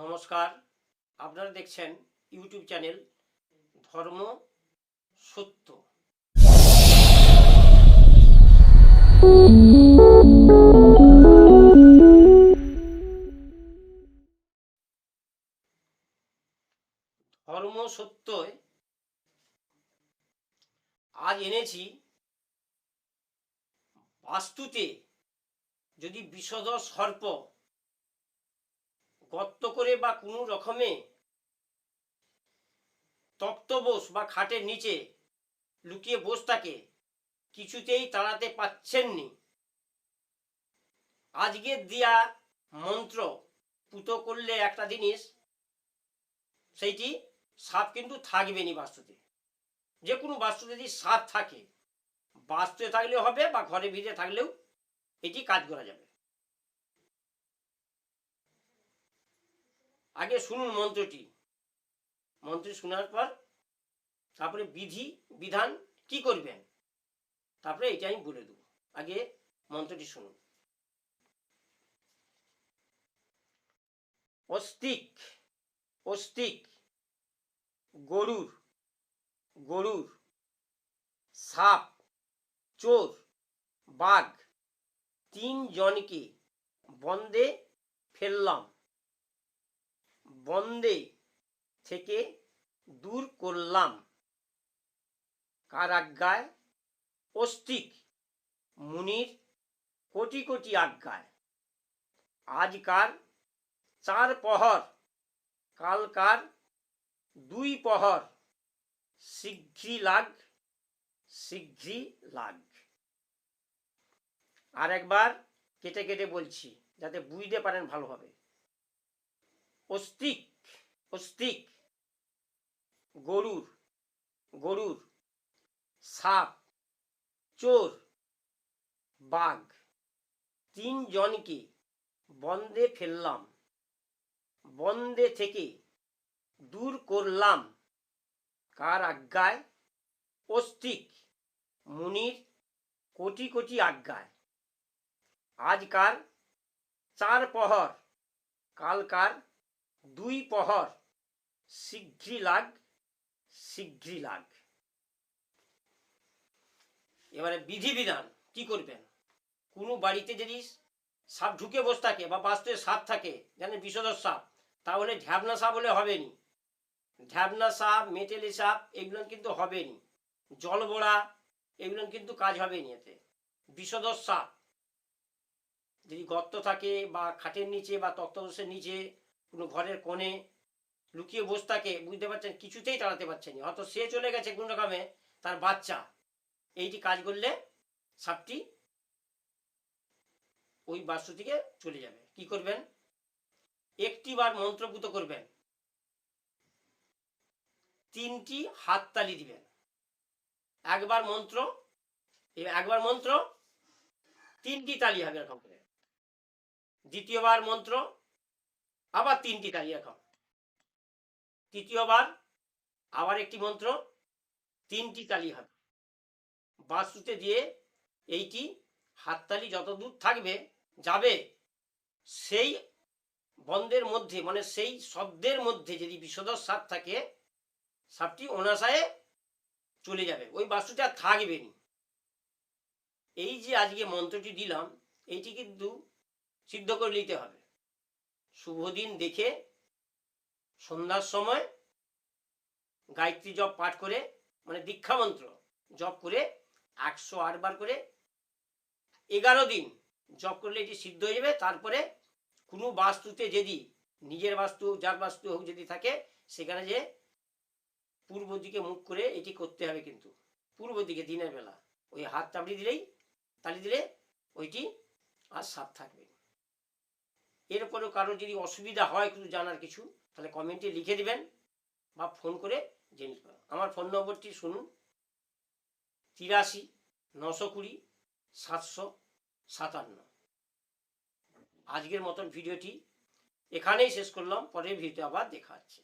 নমস্কার। আপনারা দেখছেন ইউটিউব চ্যানেল ধর্ম সত্য। ধর্ম সত্যয় আজ এনেছি বাস্তুতে যদি বিষদ সর্প গর্ত করে বা কোনো রকমে তপ্ত তক্তবোস বা খাটের নিচে লুকিয়ে বস থাকে, কিছুতেই তাড়াতে পাচ্ছেননি আজকের দিয়া মন্ত্র পুতো করলে একটা জিনিস, সেইটি সাপ কিন্তু থাকবেনি বাস্তুতে। যে কোনো বাস্তুতে যদি সাপ থাকে, বাস্তুতে থাকলেও হবে বা ঘরে ভিতরে থাকলেও এটি কাজ করা যাবে। আগে শুনুন মন্ত্রটি। মন্ত্র শোনার পর তারপরে বিধি, বিধান কি করবেন? তারপরে এটা আমি বলে দেবো। আগে মন্ত্রটি শুনুন। অস্তিক অস্তিক, গরুর গরুর, সাপ, চোর, বাঘ তিন জনকে বন্দে ফেললাম। বন্দে থেকে দূর করলাম। কার আজ্ঞায় অস্তিক মুনির কোটি কোটি আজ্ঞায়। আজকার চার পহর কালকার দুই পহর শীঘ্রই লাগ শীঘ্রই লাগ আর একবার কেটে কেটে বলছি, যাতে বুঝতে পারেন ভালোভাবে অস্তিক অস্তিক গরুর গরুর। সাপ, চোর, বাঘ। তিনজনকে বন্দে ফেললাম। বন্দে থেকে দূর করলাম। কার আজ্ঞায়? অস্তিক মুনির কোটি কোটি আজ্ঞায়। আজকার চার পহর কালকার দুই পহর শীঘ্রই লাগ শীঘ্রই লাগ। এবারে বিধিবিধান কি করবেন? কোনো বাড়িতে যদি সাপ ঢুকে বসে থাকে বা বাস্তুয়ে সাপ থাকে, জানেন বিষধর সাপ, তাহলে ঢ্যাবনা সাপ হলে হবে নি ঢ্যাবনা সাপ, মেটেলি সাপ, এগুলো কিন্তু হবে নি জলবোড়া এগুলো কিন্তু কাজ হবে নি এতে। বিষধর সাপ যদি গর্ত থাকে বা খাটের নিচে বা তক্তদোষের নিচে কোনো ঘরের কোণে লুকিয়ে বসে থাকে, বুঝতে পারছেন? কিছুতেই তাড়াতে পারছেন হয়তো সে চলে গেছে কোনো রকমে, তার বাচ্চা। এইটি কাজ করলে সাপটি ওই বাস্তু থেকে চলে যাবে। কি করবেন? একটি বার মন্ত্রপুত করবেন। তিনটি হাততালি দিবেন। একবার মন্ত্র একবার মন্ত্র, তিনটি তালি হবে এরকম করে। দ্বিতীয়বার মন্ত্র আবার তিনটি তালি এরকম তৃতীয়বার আবার একটি মন্ত্র, তিনটি তালি হবে বাস্তুতে দিয়ে এইটি হাততালি যত দূর থাকবে, যাবে সেই বন্ধের মধ্যে মানে সেই শব্দের মধ্যে যদি বিষধর সাপ থাকে, সাপটি অনাশায় চলে যাবে। ওই বাস্তুটা থাকবে নি। এই যে আজকে মন্ত্রটি দিলাম, এইটি কিন্তু সিদ্ধ করে নিতে হবে। শুভ দিন দেখে সন্ধ্যার সময় গায়ত্রী জপ পাঠ করে মানে দীক্ষা মন্ত্র জপ করে একশো আটবার করে এগারো দিন জপ করলে এটি সিদ্ধ হয়ে যাবে। তারপরে কোনো বাস্তুতে যদি, নিজের বাস্তু, যার বাস্তু হোক যদি থাকে, সেখানে যে পূর্ব দিকে মুখ করে এটি করতে হবে কিন্তু। পূর্ব দিকে দিনের বেলা। ওই হাত চাপড়ি দিলেই, তালি দিলে ওইটি আর সাপ থাকবে এরপরেও কারও যদি অসুবিধা হয় কিছু জানার কিছু, তাহলে কমেন্টে লিখে দেবেন বা ফোন করে জেনে আমার ফোন নম্বরটি শুনুন, তিরাশি, নশো কুড়ি, সাতশো সাতান্ন। আজকের মতন ভিডিওটি এখানেই শেষ করলাম, পরের ভিডিও আবার দেখা হচ্ছে।